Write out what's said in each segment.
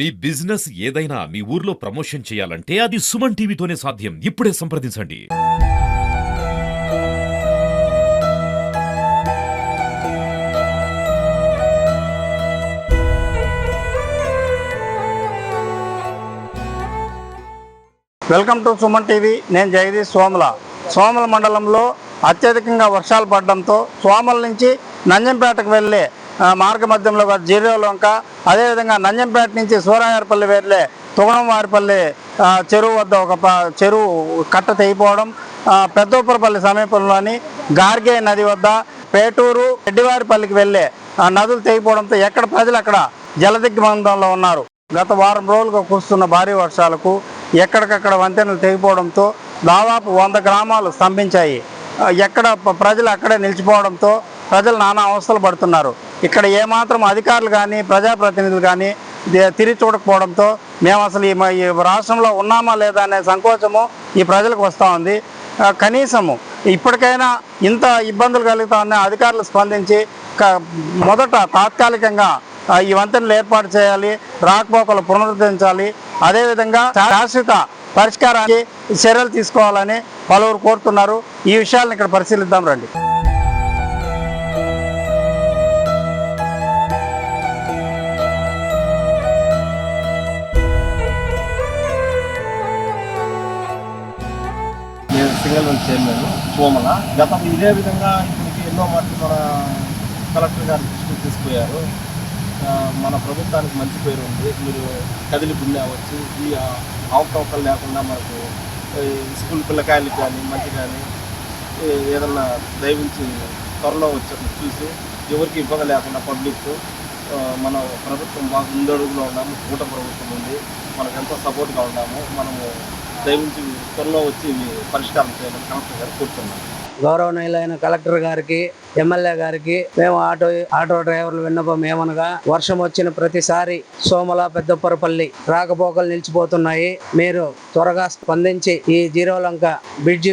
మీ business ఏదైనా మీ ఊర్లో promotion చేయాలంటే అది సుమన్ టీవీతోనే సాధ్యం. ఇప్పుడే సంప్రదించండి. Welcome to Suman TV. నేను జగదీష్ సోమల. సోమల మండలంలో అత్యధికంగా వర్షాలు పడడంతో సోమల నుంచి నంజంపేటకు వెళ్ళే మార్గమధ్యంలో మార్గ మధ్యంలో గల అదేవిధంగా నంజంపేట నుంచి సూరాయారపల్లి వేర్లే తుగణంవారిపల్లి చెరువు వద్ద ఒక ప- చెరువు కట్ట తెగిపోవడం ఆ, పెద్దోపురపల్లి సమీపంలోని గార్గే నది వద్ద పేటూరు రెడ్డివారిపల్లికి వెళ్ళే ఆ, నదులు తెగిపోవడంతో ఎక్కడ ప్రజలు అక్కడ జలదిగ్బంధంలో ఉన్నారు. గత వారం రోజులుగా కురుస్తున్న భారీ వర్షాలకు ఎక్కడికక్కడ వంతెనలు తెగిపోవడంతో దాదాపు వంద గ్రామాలు స్తంభించాయి. ఎక్కడ ప్రజలు అక్కడే నిలిచిపోవడంతో ప్రజలు నానా అవస్థలు పడుతున్నారు. ఇక్కడ ఏమాత్రం అధికారులు కానీ ప్రజాప్రతినిధులు కానీ తిరిగి చూడకపోవడంతో మేము అసలు ఈ రాష్ట్రంలో ఉన్నామా లేదా అనే సంకోచము ఈ ప్రజలకు వస్తూ ఉంది. కనీసము ఇప్పటికైనా ఇంత ఇబ్బందులు కలుగుతా ఉన్న అధికారులు స్పందించి క- మొదట తాత్కాలికంగా ఈ వంతెనలు ఏర్పాటు చేయాలి. రాకపోకలు పునరుద్ధరించాలి. అదేవిధంగా శాశ్వత పరిష్కారానికి చర్యలు తీసుకోవాలని పలువురు కోరుతున్నారు. ఈ విషయాలను ఇక్కడ పరిశీలిద్దాం రండి. సింగల్ వెల్ చైర్మన్ సోమల గతం ఇదే విధంగా ఇప్పటికి ఎన్నో మార్లు మన కలెక్టర్ గారు దృష్టికి తీసుకుపోయారు. మన ప్రభుత్వానికి మంచి పేరు ఉంది. మీరు కదిలి పుణ్య వచ్చి ఈ ఆ- అవకతవకలు లేకుండా మనకు ఈ స్కూల్ పిల్లకాయలకి కానీ మంచి కానీ ఏదన్నా దయవించి త్వరలో వచ్చి చూసి ఎవరికి ఇబ్బంది లేకుండా పబ్లిక్ మన ప్రభుత్వం బాగా ముందడుగులో ఉన్నాము. కూట ప్రభుత్వం ఉంది. మనకు ఎంతో సపోర్ట్గా ఉన్నాము. మనము దయవించి త్వరలో వచ్చి పరిష్కారం చేయాలని కలెక్టర్ గారు కోరుతున్నాను గౌరవనీయులైన కలెక్టర్ గారికి ఎమ్మెల్యే గారికి మేము ఆటో ఆటో డ్రైవర్లు విన్నపం ఏమనగా వర్షం వచ్చిన ప్రతిసారి సోమల పెద్దపురపల్లి రాకపోకలు నిలిచిపోతున్నాయి. మీరు త్వరగా స్పందించి ఈ జీరోలంక బ్రిడ్జి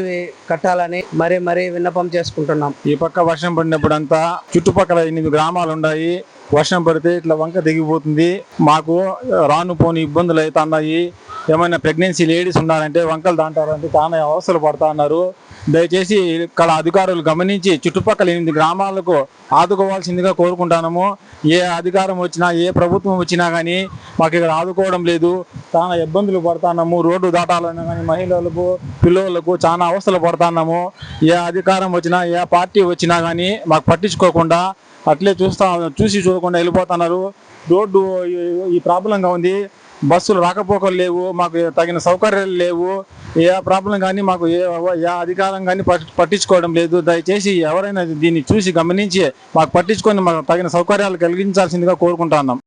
కట్టాలని మరీ మరీ విన్నపం చేసుకుంటున్నాం. ఈ పక్క వర్షం పడినప్పుడు అంతా చుట్టుపక్కల ఎనిమిది గ్రామాలు ఉన్నాయి వర్షం పడితే ఇట్లా వంక దిగిపోతుంది మాకు రాను పోని ఇబ్బందులు అవుతున్నాయి ఏమైనా ప్రెగ్నెన్సీ లేడీస్ ఉన్నారంటే వంకలు దాంటారంటే చాలా అవసరం పడతా ఉన్నారు. దయచేసి ఇక్కడ అధికారులు గమనించి చుట్టుపక్కల ఎనిమిది గ్రామాలకు ఆదుకోవాల్సిందిగా కోరుకుంటాము ఏ అధికారం వచ్చినా ఏ ప్రభుత్వం వచ్చినా కానీ మాకు ఇక్కడ ఆదుకోవడం లేదు. చాలా ఇబ్బందులు పడుతున్నాము రోడ్డు దాటాలన్నా కానీ మహిళలకు పిల్లలకు చాలా అవస్థలు పడుతున్నాము ఏ అధికారం వచ్చినా ఏ పార్టీ వచ్చినా కానీ మాకు పట్టించుకోకుండా అట్లే చూస్తా చూసి చూడకుండా వెళ్ళిపోతున్నారు. రోడ్డు ఈ- ప్రాబ్లంగా ఉంది. బస్సులు రాకపోకలు లేవు. మాకు తగిన సౌకర్యాలు లేవు. ఏ ప్రాబ్లం కానీ మాకు ఏ ఏ అధికారం కానీ పట్టి- పట్టించుకోవడం లేదు. దయచేసి ఎవరైనా దీన్ని చూసి గమనించి మాకు పట్టించుకొని మాకు తగిన సౌకర్యాలు కలిగించాల్సిందిగా కోరుకుంటున్నాం